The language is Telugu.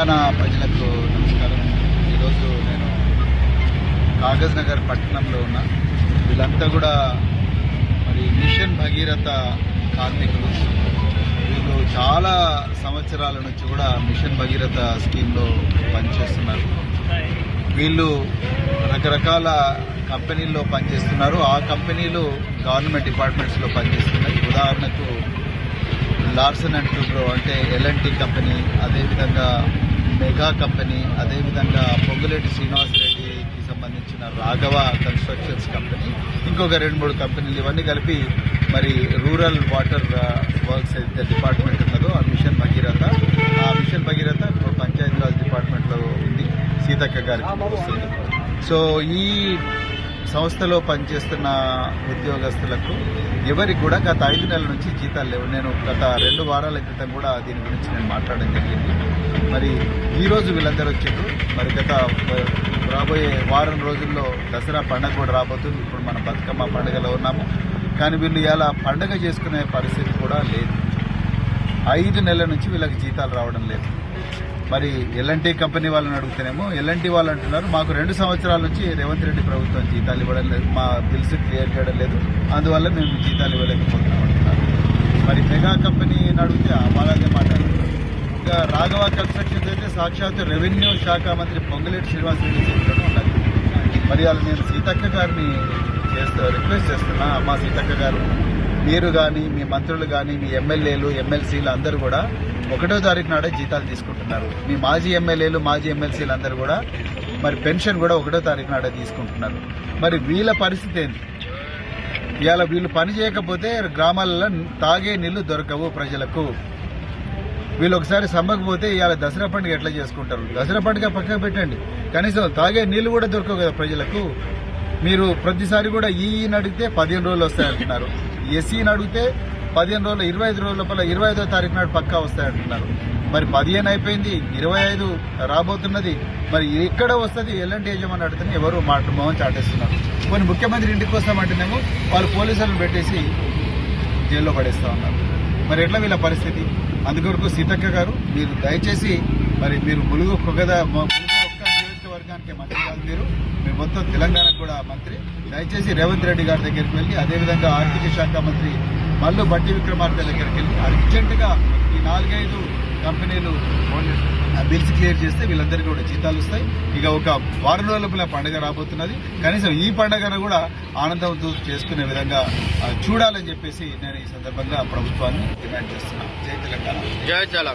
తెలంగాణ ప్రజలకు నమస్కారం. ఈరోజు నేను కాగజ్ నగర్ పట్టణంలో ఉన్న. వీళ్ళంతా కూడా మరి మిషన్ భగీరథ కార్మికులు. వీళ్ళు చాలా సంవత్సరాల నుంచి కూడా మిషన్ భగీరథ స్కీమ్లో పనిచేస్తున్నారు. వీళ్ళు రకరకాల కంపెనీల్లో పనిచేస్తున్నారు. ఆ కంపెనీలు గవర్నమెంట్ డిపార్ట్మెంట్స్లో పనిచేస్తున్నాయి. ఉదాహరణకు లార్సన్ అండ్ టూబ్రో అంటే ఎల్ఎన్టీ కంపెనీ అదేవిధంగా మెగా కంపెనీ అదేవిధంగా పొంగులేటి శ్రీనివాసరెడ్డికి సంబంధించిన రాఘవ కన్స్ట్రక్షన్స్ కంపెనీ ఇంకొక రెండు మూడు కంపెనీలు ఇవన్నీ కలిపి మరి రూరల్ వాటర్ వర్క్స్ అయితే డిపార్ట్మెంట్ ఉన్నదో ఆ మిషన్ భగీరథ ఆ మిషన్ భగీరథ ఇప్పుడు పంచాయతీరాజ్ డిపార్ట్మెంట్లో ఉంది సీతక్క గారికి సో ఈ సంస్థలో పనిచేస్తున్న ఉద్యోగస్తులకు ఎవరికి కూడా గత ఐదు నెలల నుంచి జీతాలు లేవు. నేను గత రెండు వారాల క్రితం కూడా దీని గురించి నేను మాట్లాడడం జరిగింది. మరి ఈరోజు వీళ్ళందరూ వచ్చారు. మరి గత రాబోయే వారం రోజుల్లో దసరా పండగ కూడా రాబోతుంది. ఇప్పుడు మనం బతుకమ్మ పండుగలో ఉన్నాము. కానీ వీళ్ళు ఇలా పండగ చేసుకునే పరిస్థితి కూడా లేదు. ఐదు నెలల నుంచి వీళ్ళకి జీతాలు రావడం లేదు. మరి ఎల్ఎన్టీ కంపెనీ వాళ్ళని అడుగుతేనేమో ఎల్ఎన్టీ వాళ్ళు అంటున్నారు మాకు రెండు సంవత్సరాల నుంచి రేవంత్ రెడ్డి ప్రభుత్వం జీతాలు ఇవ్వడం లేదు మా బిల్స్ క్లియర్ చేయడం లేదు అందువల్ల మేము జీతాలు ఇవ్వలేకపోతున్నాం అంటున్నారు. మరి మెగా కంపెనీని అడిగితే వాళ్ళదే మాట్లాడుతున్నారు ఇంకా రాఘవ కన్స్ట్రక్షన్స్ అయితే సాక్షాత్ రెవెన్యూ శాఖ మంత్రి పొంగులేటి శ్రీనివాసరెడ్డి చేతిలోనే ఉన్నది. మరి వాళ్ళు నేను సీతక్క గారిని చేస్తా రిక్వెస్ట్ చేస్తున్నా అమ్మా సీతక్క గారు. మీరు కానీ మీ మంత్రులు కానీ మీ ఎమ్మెల్యేలు ఎమ్మెల్సీలు అందరూ కూడా ఒకటో తారీఖు నాడే జీతాలు తీసుకుంటున్నారు. మీ మాజీ ఎమ్మెల్యేలు మాజీ ఎమ్మెల్సీలు అందరూ కూడా మరి పెన్షన్ కూడా ఒకటో తారీఖు నాడే తీసుకుంటున్నారు. మరి వీళ్ళ పరిస్థితి ఏంటి ఇవాళ వీళ్ళు పని చేయకపోతే గ్రామాలలో తాగే నీళ్ళు దొరకవు ప్రజలకు. వీళ్ళు ఒకసారి సమ్మకు పోతే ఇవాళ దసరా పండుగ ఎట్లా చేసుకుంటారు? దసరా పండుగ పక్కన పెట్టండి. కనీసం తాగే నీళ్ళు కూడా దొరకవు కదా ప్రజలకు. మీరు ప్రతిసారి కూడా ఈ అడిగితే పదిహేను రోజులు వస్తాయంటున్నారు ఎస్సీని అడిగితే పదిహేను రోజులు ఇరవై ఐదు రోజుల లోపల ఇరవై ఐదో తారీఖు నాడు పక్కా వస్తాయంటున్నారు. మరి పదిహేను అయిపోయింది ఇరవై ఐదు రాబోతున్నది మరి ఎక్కడ వస్తుంది ఎలాంటి యజమాని అడిగితే ఎవరు మాట మొహం చాటేస్తున్నారు. కొన్ని ముఖ్యమంత్రి ఇంటికి వస్తామంటేనేమో వాళ్ళు పోలీసులను పెట్టేసి జైల్లో పడేస్తా ఉన్నారు. మరి ఎట్లా వీళ్ళ పరిస్థితి? అందుకొరకు సీతక్క గారు మీరు దయచేసి మరి మీరు ములుగు ఒక్కద ములుగు ఒక్క నియోజకవర్గానికి మంత్రి కాదు మీరు మొత్తం తెలంగాణకు కూడా మంత్రి. దయచేసి రేవంత్ రెడ్డి గారి దగ్గరికి వెళ్ళి అదేవిధంగా ఆర్థిక శాఖ మంత్రి మల్లు బట్టి విక్రమార్క దగ్గరికి వెళ్ళి అర్జెంటుగా ఈ నాలుగైదు కంపెనీలు బిల్స్ క్లియర్ చేస్తే వీళ్ళందరికీ కూడా జీతాలు వస్తాయి. ఇక ఒక వారం రోజుల పండుగ రాబోతున్నది. కనీసం ఈ పండుగను కూడా ఆనందంతో చేసుకునే విధంగా చూడాలని చెప్పేసి నేను ఈ సందర్భంగా ప్రభుత్వాన్ని డిమాండ్ చేస్తున్నాను. జై తెలంగాణ. జై చాలా